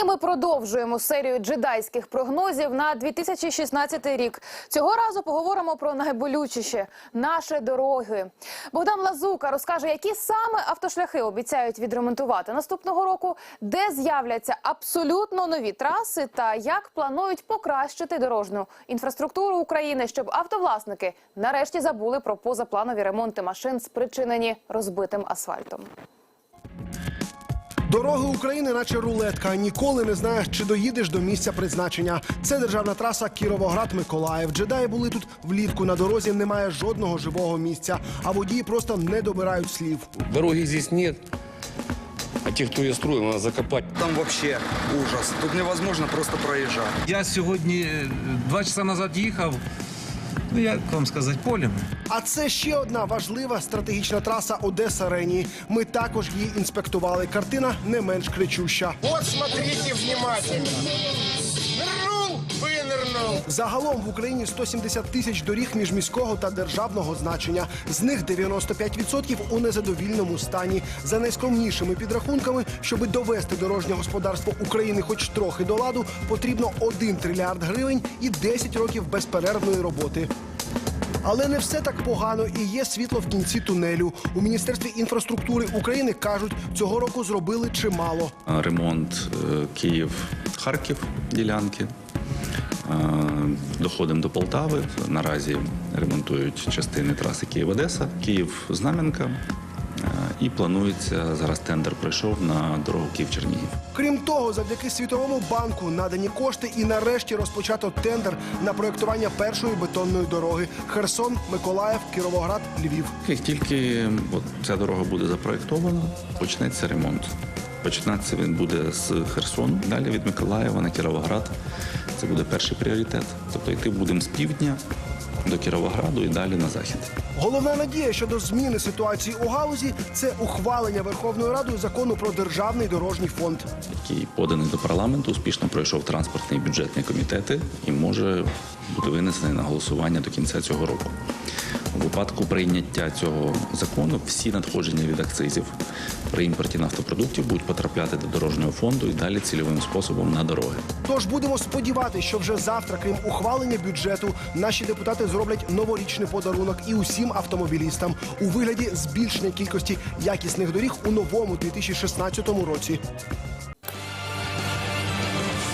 І ми продовжуємо серію джедайських прогнозів на 2016 рік. Цього разу поговоримо про найболючіше наші дороги. Богдан Лазука розкаже, які саме автошляхи обіцяють відремонтувати наступного року, де з'являться абсолютно нові траси та як планують покращити дорожню інфраструктуру України, щоб автовласники нарешті забули про позапланові ремонти машин, спричинені розбитим асфальтом. Дороги України, наче рулетка. Ніколи не знаєш, чи доїдеш до місця призначення. Це державна траса Кіровоград-Миколаїв. Джедаї були тут влітку. На дорозі немає жодного живого місця, а водії просто не добирають слів. Дороги здесь нет. А тех, кто ее строил, надо закопать. Там вообще ужас. Тут невозможно просто проезжать. Я сьогодні е, два часа назад їхав. Ну, як вам сказати, полем. А це ще одна важлива стратегічна траса Одеса Рені. Ми також її інспектували. Картина не менш кричуща. Вот смотрите внимательно. Нырнул, вынырнул. Загалом в Україні 170 тисяч доріг міжміського та державного значення. З них 95% у незадовільному стані. За найскромнішими підрахунками, щоби довести дорожнє господарство України хоч трохи до ладу, потрібно 1 трильярд гривень і 10 років безперервної роботи. Але не все так погано і є світло в кінці тунелю. У міністерстві інфраструктури України кажуть, цього року зробили чимало. ремонт е, Київ-Харків ділянки. Е, Доходимо до Полтави. Наразі ремонтують частини траси Київ-Одеса, Київ-Знам'янка. І планується зараз тендер пройшов на дорогу Київ-Чернігів. Крім того, завдяки світовому банку надані кошти і нарешті розпочато тендер на проєктування першої бетонної дороги Херсон, Миколаїв, Кіровоград, Львів. Як тільки от, ця дорога буде запроєктована, почнеться ремонт. Починатися він буде з Херсону, далі від Миколаєва на Кіровоград. Це буде перший пріоритет. Тобто йти будемо з півдня до Кіровограду і далі на захід. Головна надія щодо зміни ситуації у галузі це ухвалення Верховною Радою закону про державний дорожній фонд. який поданий до парламенту, успішно пройшов транспортні і бюджетні комітети і може бути винесений на голосування до кінця цього року. У випадку прийняття цього закону всі надходження від акцизів при імпорті нафтопродуктів будуть потрапляти до дорожнього фонду і далі цільовим способом на дороги. Тож будемо сподіватися, що вже завтра, крім ухвалення бюджету, наші депутати зроблять новорічний подарунок і усім автомобілістам у вигляді збільшення кількості якісних доріг у новому 2016 році.